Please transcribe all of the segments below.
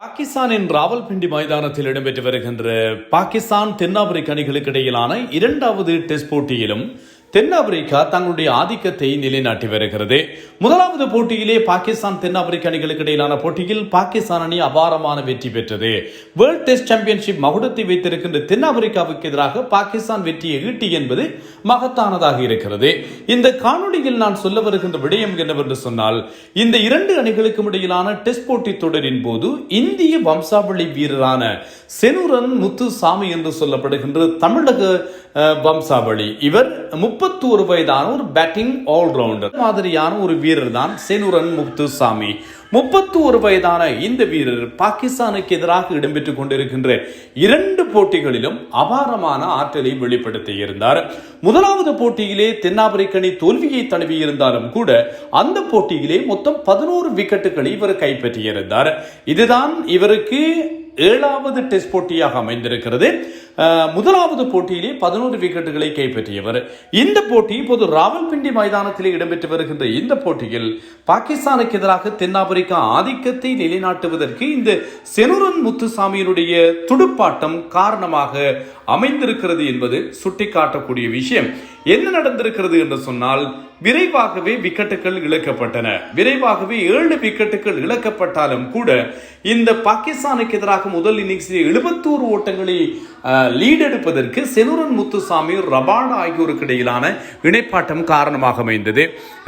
பாகிஸ்தானின் ராவல்பிண்டி மைதானத்தில் இடம்பெற்று வருகின்ற பாகிஸ்தான் தென்னாப்பிரிக்க அணிகளுக்கு இடையிலான இரண்டாவது டெஸ்ட் போட்டியிலும் தென்னாப்பிரிக்கா தங்களுடைய ஆதிக்கத்தை நிலைநாட்டி வருகிறது. முதலாவது போட்டியிலே பாகிஸ்தான் தென்னாப்பிரிக்க அணிகளுக்கு இடையிலான போட்டியில் பாகிஸ்தான் அணி அபாரமான வெற்றி பெற்றது. வேர்ல்ட் டெஸ்ட் சாம்பியன்ஷிப் மகுடத்தை வைத்திருக்கின்ற தென்னாப்பிரிக்காவுக்கு எதிராக பாகிஸ்தான் வெற்றியை ஈட்டி என்பது மகத்தானதாக இருக்கிறது. இந்த காணொலியில் நான் சொல்ல வருகின்ற விடயம் என்னவென்று சொன்னால் இந்த இரண்டு அணிகளுக்கும் இடையிலான டெஸ்ட் போட்டி தொடரின் போது இந்திய வம்சாவளி வீரரான செனுரன் முத்துசாமி என்று சொல்லப்படுகின்ற தமிழக வம்சாவளி. இவர் முப்பத்தோரு வயதான ஒரு பேட்டிங் ஆல்ரவுண்டர் மாதிரியான ஒரு வீரர் தான் செனுரன் முத்துசாமி முப்பத்தோரு வயதான இந்த வீரர் பாகிஸ்தானுக்கு எதிராக இடம்பெற்றுக் கொண்டிருக்கின்ற இரண்டு போட்டிகளிலும் அபாரமான ஆற்றலை வெளிப்படுத்தி இருந்தார். முதலாவது போட்டியிலே தென்னாப்பிரிக்க அணி தோல்வியை தழுவி இருந்தாலும் கூட அந்த போட்டியிலே மொத்தம் பதினோரு விக்கெட்டுகளை இவர் கைப்பற்றியிருந்தார். இதுதான் இவருக்கு ஏழாவது டெஸ்ட் போட்டியாக அமைந்திருக்கிறது. முதலாவது போட்டியிலே பதினோரு விக்கெட்டுகளை கைப்பற்றியவர். இந்த போட்டி இப்போது ராவல்பிண்டி மைதானத்திலே இடம்பெற்று வருகின்ற இந்த போட்டியில் பாகிஸ்தானுக்கு எதிராக தென்னாப்பிரிக்கா ஆதிக்கத்தை நிலைநாட்டுவதற்கு இந்த செனுரன் முத்துசாமியினுடைய துடுப்பாட்டம் காரணமாக அமைந்திருக்கிறது என்பது சுட்டிக்காட்டக்கூடிய விஷயம். என்ன நடந்திருக்கிறது என்று சொன்னால் விரைவாகவே விக்கெட்டுகள் இழக்கப்பட்டன. விரைவாகவே ஏழு விக்கெட்டுகள் இழக்கப்பட்டாலும் கூட இந்த பாகிஸ்தானுக்கு எதிராக முதல் இன்னிங்ஸில் எழுபத்தோரு ஓட்டங்களை லீட் எடுப்பதற்கு செனுரன் முத்துசாமி ரபாடா ஆகியோருக்கு இடையிலான இணைப்பாட்டம் காரணமாக அமைந்தது.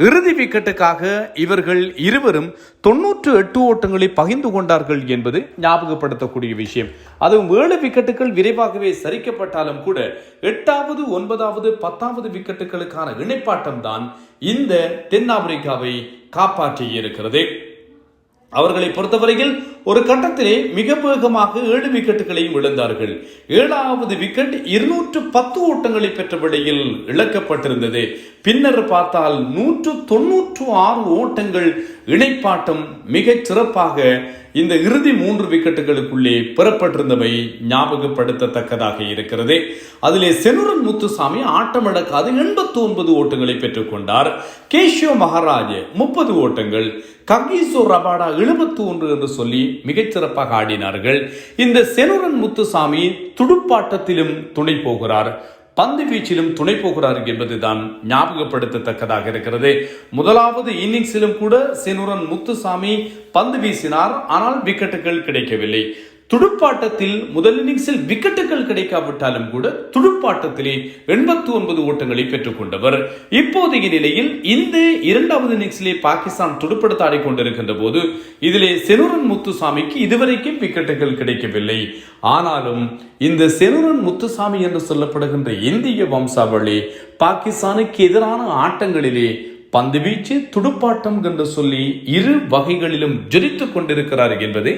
இறுதி விக்கெட்டுக்காக இவர்கள் இருவரும் தொன்னூற்று எட்டு ஓட்டங்களை பகிர்ந்து கொண்டார்கள் என்பது ஞாபகப்படுத்தக்கூடிய விஷயம். அதுவும் ஏழு விக்கெட்டுகள் விரைவாகவே சரிக்கப்பட்டாலும் கூட எட்டாவது ஒன்பதாவது பத்தாவது விக்கெட்டுகளுக்கான இணைப்பாட்டம் தான் இந்த தென்னாப்பிரிக்காவை காப்பாற்றி இருக்கிறது அவர்களை பொறுத்தவரையில் ஒரு கட்டத்திலே மிக வேகமாக ஏழு விக்கெட்டுகளையும் இழந்தார்கள். ஏழாவது விக்கெட் இருநூற்று பத்து ஓட்டங்களை பெற்ற விடையில் இழக்கப்பட்டிருந்தது. பின்னர் பார்த்தால் நூற்று தொன்னூற்று ஆறு ஓட்டங்கள் இணைப்பாட்டம் மிகச் சிறப்பாக இந்த இறுதி மூன்று விக்கெட்டுகளுக்குள்ளே பெறப்பட்டிருந்தவை ஞாபகப்படுத்தத்தக்கதாக இருக்கிறது. அதிலே செனுரன் முத்துசாமி ஆட்டமிழக்காது எண்பத்தி ஒன்பது ஓட்டங்களை பெற்றுக்கொண்டார். கேஷியோ மகாராஜ் முப்பது ஓட்டங்கள். ககீசோ ரபாடா எழுபத்து ஒன்று என்று சொல்லி மிகச்சிறப்பாக ஆடினார்கள். இந்த செனுரன் முத்துசாமி துடுப்பாட்டத்திலும் துணை போகிறார். பந்து வீச்சிலும் துணை போகிறார் என்பதுதான் ஞாபகப்படுத்தத்தக்கதாக இருக்கிறது. முதலாவது இன்னிங்ஸிலும் கூட செனுரன் முத்துசாமி பந்து வீசினார். ஆனால் விக்கெட்டுகள் கிடைக்கவில்லை. துடுப்பாட்டத்தில் முதல் இன்னிங்ஸில் விக்கெட்டுகள் கிடைக்காவிட்டாலும் கூட துடுப்பாட்டத்திலே எண்பத்தி ஒன்பது ஓட்டங்களை பெற்றுக்கொண்டவர். இப்போதைய நிலையில் இந்த இரண்டாவது இன்னிங்ஸிலே பாகிஸ்தான் துடுப்படுத்த ஆடிக்கொண்டிருக்கின்ற போது இதிலே செனுரன் முத்துசாமிக்கு இதுவரைக்கும் விக்கெட்டுகள் கிடைக்கவில்லை. ஆனாலும் இந்த செனுரன் முத்துசாமி என்று சொல்லப்படுகின்ற இந்திய வம்சாவளி பாகிஸ்தானுக்கு எதிரான ஆட்டங்களிலே பந்து வீச்சு துடுப்பாட்டம் என்று சொல்லி இரு வகைகளிலும் ஜொலித்துக் கொண்டிருக்கிறார் என்பதே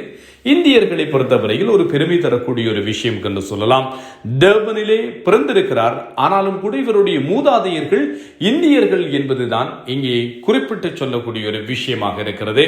இந்தியர்களை பொறுத்தவரையில் ஒரு பெருமை தரக்கூடிய ஒரு விஷயம் என்று சொல்லலாம். டர்பனிலே பிறந்திருக்கிறார். ஆனாலும் கூட இவருடைய மூதாதையர்கள் இந்தியர்கள் என்பதுதான் இங்கே குறிப்பிட்டு சொல்லக்கூடிய ஒரு விஷயமாக இருக்கிறது.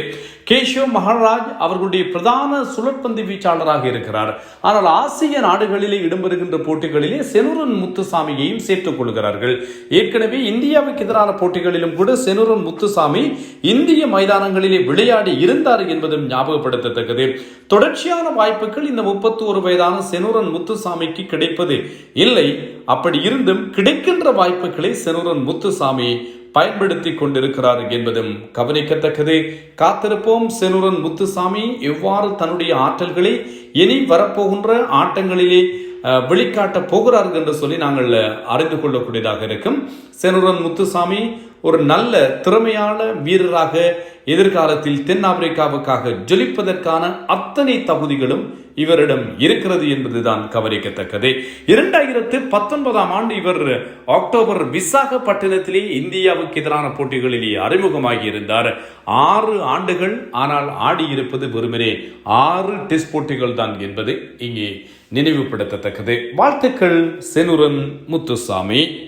கேஷவ் மகாராஜ் அவர்களுடைய பிரதான சுழற்பந்து வீச்சாளராக இருக்கிறார். ஆனால் ஆசிய நாடுகளிலே இடம்பெறுகின்ற போட்டிகளிலே செனுரன் முத்துசாமியையும் சேர்த்துக் கொள்கிறார்கள். ஏற்கனவே இந்தியாவுக்கு எதிரான போட்டிகளிலும் கூட செனுரன் முத்துசாமி இந்திய மைதானங்களிலே விளையாடி இருந்தார் என்பதும் ஞாபகப்படுத்தத்தக்கது. தொடர்ச்சியான வாய்ப்புகள் இந்த முப்பத்தி ஒரு வயதான செனுரன் முத்துசாமிக்கு கிடைப்பது இல்லை. அப்படி இருந்தும் கிடைக்கின்ற வாய்ப்புகளை செனுரன் முத்துசாமி பயன்படுத்தி கொண்டிருக்கிறார் என்பதும் கவனிக்கத்தக்கது. காத்திருப்போம் செனுரன் முத்துசாமி. எவ்வாறு தன்னுடைய ஆற்றல்களை இனி வரப்போகின்ற ஆட்டங்களிலே வெளிக்காட்டப் வெளிக்காட்ட போகிறார்கள் என்று சொல்லி நாங்கள் அறிந்து கொள்ளக்கூடியதாக இருக்கும். செனுரன் முத்துசாமி ஒரு நல்ல திறமையான வீரராக எதிர்காலத்தில் தென்னாப்பிரிக்காவுக்காக ஜொலிப்பதற்கான அத்தனை தகுதிகளும் இவரிடம் இருக்கிறது என்பதுதான் கவனிக்கத்தக்கது. இரண்டாயிரத்து பத்தொன்பதாம் ஆண்டு இவர் அக்டோபர் விசாகப்பட்டினத்திலே இந்தியாவுக்கு எதிரான போட்டிகளிலே அறிமுகமாகி இருந்தார் ஆறு ஆண்டுகள் ஆனால் ஆடியிருப்பது வெறுமனே ஆறு டெஸ்ட் போட்டிகள் தான் என்பது இங்கே நினைவுபடுத்தத்தக்கது. வாழ்த்துக்கள் செனுரன் முத்துசாமி.